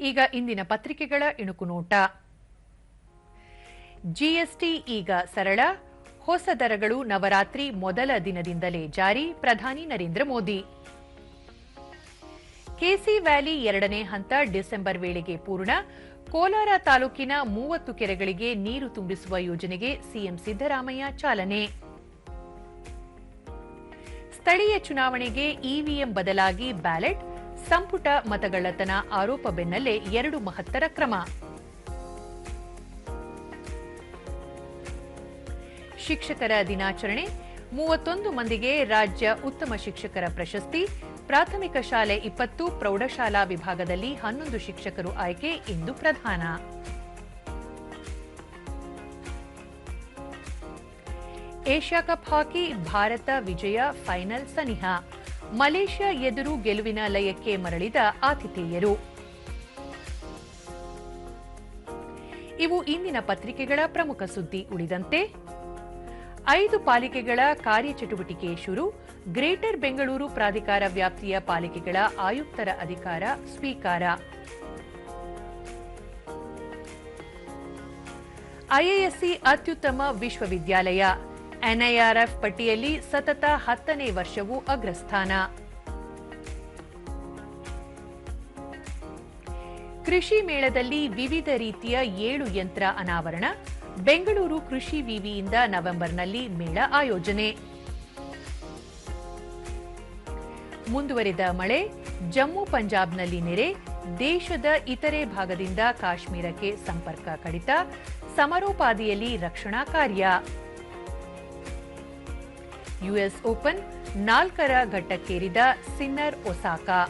ಈಗ ಇಂದಿನ ಪತ್ರಿಕೆಗಳ ಇಣುಕು ನೋಟ ಜಿಎಸ್ಟಿ ಈಗ ಸರಳ. ಹೊಸ ದರಗಳು ನವರಾತ್ರಿ ಮೊದಲ ದಿನದಿಂದಲೇ ಜಾರಿ, ಪ್ರಧಾನಿ ನರೇಂದ್ರ ಮೋದಿ. ಕೆಸಿ ವ್ಯಾಲಿ ಎರಡನೇ ಹಂತ ಡಿಸೆಂಬರ್ ವೇಳೆಗೆ ಪೂರ್ಣ. ಕೋಲಾರ ತಾಲೂಕಿನ ಮೂವತ್ತು ಕೆರೆಗಳಿಗೆ ನೀರು ತುಂಬಿಸುವ ಯೋಜನೆಗೆ ಸಿಎಂ ಸಿದ್ದರಾಮಯ್ಯ ಚಾಲನೆ. ಸ್ಥಳೀಯ ಚುನಾವಣೆಗೆ ಇವಿಎಂ ಬದಲಾಗಿ ಬ್ಯಾಲೆಟ್. ಸಂಪುಟ ಮತಗಳ್ಳತನ ಆರೋಪ ಬೆನ್ನಲ್ಲೇ ಎರಡು ಮಹತ್ತರ ಕ್ರಮ. ಶಿಕ್ಷಕರ ದಿನಾಚರಣೆ, ಮೂವತ್ತೊಂದು ಮಂದಿಗೆ ರಾಜ್ಯ ಉತ್ತಮ ಶಿಕ್ಷಕರ ಪ್ರಶಸ್ತಿ, ಪ್ರಾಥಮಿಕ ಶಾಲೆ ಇಪ್ಪತ್ತು, ಪ್ರೌಢಶಾಲಾ ವಿಭಾಗದಲ್ಲಿ ಹನ್ನೊಂದು ಶಿಕ್ಷಕರು ಆಯ್ಕೆ ಇಂದು ಪ್ರಧಾನ. ಏಷ್ಯಾ ಕಪ್ ಹಾಕಿ ಭಾರತ ವಿಜಯ ಫೈನಲ್ ಸನಿಹ. ಮಲೇಷ್ಯಾ ಎದುರು ಗೆಲುವಿನ ಲಯಕ್ಕೆ ಮರಳಿದ ಆತಿಥೇಯರು. ಇವು ಇಂದಿನ ಪತ್ರಿಕೆಗಳ ಪ್ರಮುಖ ಸುದ್ದಿ ಉಳಿದಂತೆ, ಐದು ಪಾಲಿಕೆಗಳ ಕಾರ್ಯಚಟುವಟಿಕೆ ಶುರು, ಗ್ರೇಟರ್ ಬೆಂಗಳೂರು ಪ್ರಾಧಿಕಾರ ವ್ಯಾಪ್ತಿಯ ಪಾಲಿಕೆಗಳ ಆಯುಕ್ತರ ಅಧಿಕಾರ ಸ್ವೀಕಾರ. ಐಎಎಸ್ಸಿ ಅತ್ಯುತ್ತಮ ವಿಶ್ವವಿದ್ಯಾಲಯ ಎನ್ಐಆರ್ಎಫ್ ಪಟ್ಟಿಯಲ್ಲಿ ಸತತ ಹತ್ತನೇ ವರ್ಷವೂ ಅಗ್ರಸ್ಥಾನ. ಕೃಷಿ ಮೇಳದಲ್ಲಿ ವಿವಿಧ ರೀತಿಯ ಏಳು ಯಂತ್ರ ಅನಾವರಣ, ಬೆಂಗಳೂರು ಕೃಷಿ ವಿವಿಯಿಂದ ನವೆಂಬರ್ನಲ್ಲಿ ಮೇಳ ಆಯೋಜನೆ. ಮುಂದುವರಿದ ಮಳೆ, ಜಮ್ಮು ಪಂಜಾಬ್ನಲ್ಲಿ ನೆರೆ, ದೇಶದ ಇತರೆ ಭಾಗದಿಂದ ಕಾಶ್ಮೀರಕ್ಕೆ ಸಂಪರ್ಕ ಕಡಿತ, ಸಮರೋಪಾದಿಯಲ್ಲಿ ರಕ್ಷಣಾ ಕಾರ್ಯ. ಯುಎಸ್ ಓಪನ್ ನಾಲ್ಕರ ಘಟ್ಟಕ್ಕೇರಿದ ಸಿನ್ನರ್ ಒಸಾಕಾ.